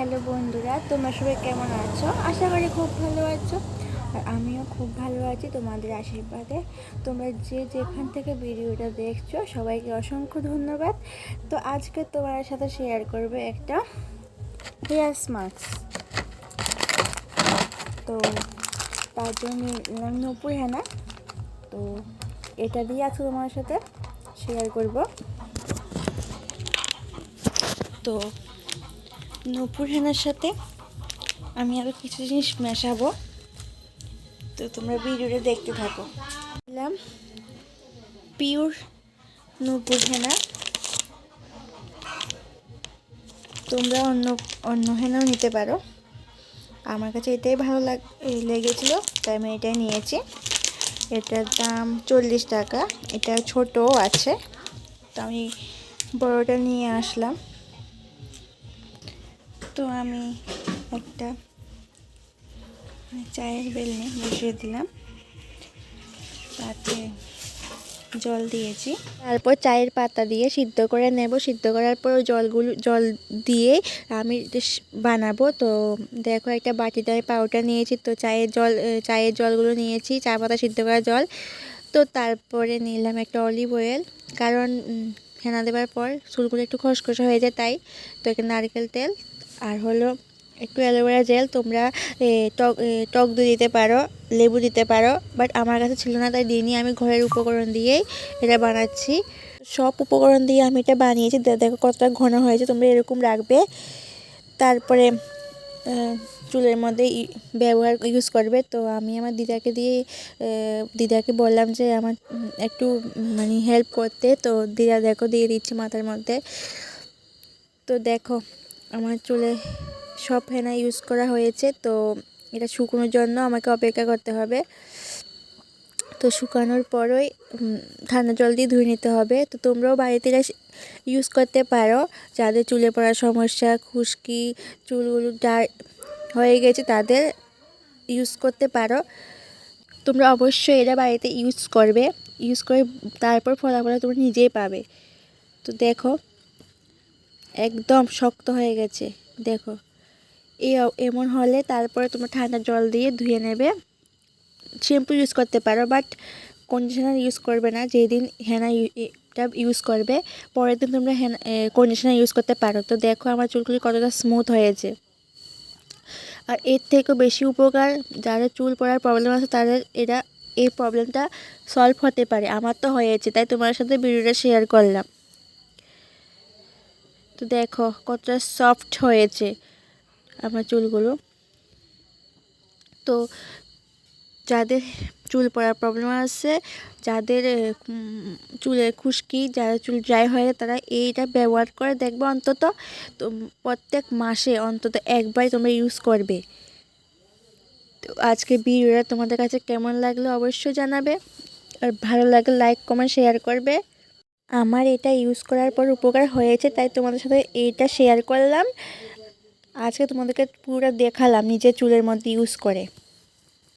Hello বন্ধুরা, তোমরা সবাই কেমন আছো? আশা করি খুব ভালো আছো। আর আমিও খুব ভালো আছি তোমাদের আশীর্বাদে। তোমরা যে যেখান থেকে ভিডিওটা দেখছ, সবাইকে অসংখ্য ধন্যবাদ। তো আজকে তোমার সাথে শেয়ার করবে একটা হেয়ার মাস্ক তো তার জন্য নূপুর হেনা তো এটা দিয়ে আজকে তোমার সাথে শেয়ার করব। তো নূপুর হেনার সাথে আমি আরও কিছু জিনিস মেশাবো। তো তোমরা ভিডিওটা দেখতে থাকো। দিলাম পিওর নূপুর হেনা। তোমরা অন্য অন্য হেনাও নিতে পারো। আমার কাছে এটাই ভালো লাগ, লেগেছিলো, তাই আমি এটাই নিয়েছি। এটার দাম চল্লিশ টাকা। এটা ছোটও আছে। তো আমি বড়টা নিয়ে আসলাম। তো আমি একটা চায়ের বেলনি বসিয়ে দিলাম। তাতে জল দিয়েছি। তারপর চায়ের পাতা দিয়ে সিদ্ধ করে নেব। সিদ্ধ করার পর জলগুলো, জল দিয়ে আমি বানাবো। তো দেখো একটা বাটিতে আমি পাউডার নিয়েছি। তো চায়ের জল, চায়ের জলগুলো নিয়েছি, চা পাতা সিদ্ধ করা জল। তো তারপরে নিলাম একটা অলিভ অয়েল। কারণ হেনা দেওয়ার পর চুলগুলো একটু খসখসা হয়ে যায় তাই। তো একটা নারকেল তেল আর হলো একটু অ্যালোভেরা জেল, তোমরা টক টক দই দিতে পারো, লেবু দিতে পারো, বাট আমার কাছে ছিল না তাই দিইনি। আমি ঘরের উপকরণ দিয়েই এটা বানাচ্ছি। সব উপকরণ দিয়ে আমি এটা বানিয়েছি। দেখো কতটা ঘন হয়েছে, তোমরা এরকম রাখবে। তারপরে চুলের মধ্যে ব্যবহার ইউজ করবে। তো আমি আমার দিদাকে দিয়ে দিদাকে বললাম যে আমার একটু মানে হেল্প করতে। তো দিদা দেখো, দিয়ে দিচ্ছে মাথার মধ্যে। তো দেখো, আমার চুলে সব ফেনা ইউজ করা হয়েছে। তো এটা শুকনোর জন্য আমাকে অপেক্ষা করতে হবে। তো শুকানোর পরই ঠান্ডা জল দিয়ে ধুয়ে নিতে হবে। তো তোমরাও বাড়িতে ইউজ করতে পারো। যাদের চুলে পড়ার সমস্যা, খুশকি, চুলগুলো ডার হয়ে গেছে, তাদের ইউজ করতে পারো। তোমরা অবশ্যই এটা বাড়িতে ইউজ করবে। ইউজ করে তারপর ফলাফল তোমরা নিজেই পাবে। তো দেখো, একদম শক্ত হয়ে গেছে। দেখো এই এমন হলে তারপরে তোমরা ঠান্ডা জল দিয়ে ধুয়ে নেবে। শ্যাম্পু ইউজ করতে পারো বাট কন্ডিশনার ইউজ করবে না। যেদিন হেনা ইউজ করবে, পরের দিন তোমরা হেনা কন্ডিশনার ইউজ করতে পারো। তো দেখো আমার চুলগুলি কতটা স্মুথ হয়েছে। আর এর থেকেও বেশি উপকার যাদের চুল পড়ার প্রবলেম আছে, তাদের এটা এই প্রবলেমটা সলভ হতে পারে। আমার তো হয়েছে, তাই তোমার সাথে ভিডিওটা শেয়ার করলাম। তো দেখো কতটা সফট হয়েছে আমার চুলগুলো। তো যাদের চুল পড়ার প্রবলেম আছে, যাদের চুলের খুশকি, যারা চুল ড্রাই হয়ে, তারা এইটা ব্যবহার করে দেখবে অন্তত তো প্রত্যেক মাসে অন্তত একবার তোমরা ইউজ করবে। তো আজকে ভিডিওটা তোমাদের কাছে কেমন লাগল অবশ্যই জানাবে। আর ভালো লাগলে লাইক কমেন্ট শেয়ার করবে। আমার এটা ইউজ করার পর উপকার হয়েছে, তাই তোমাদের সাথে এইটা শেয়ার করলাম। আজকে তোমাদেরকে পুরো দেখালাম নিজের চুলের মধ্যে ইউজ করে।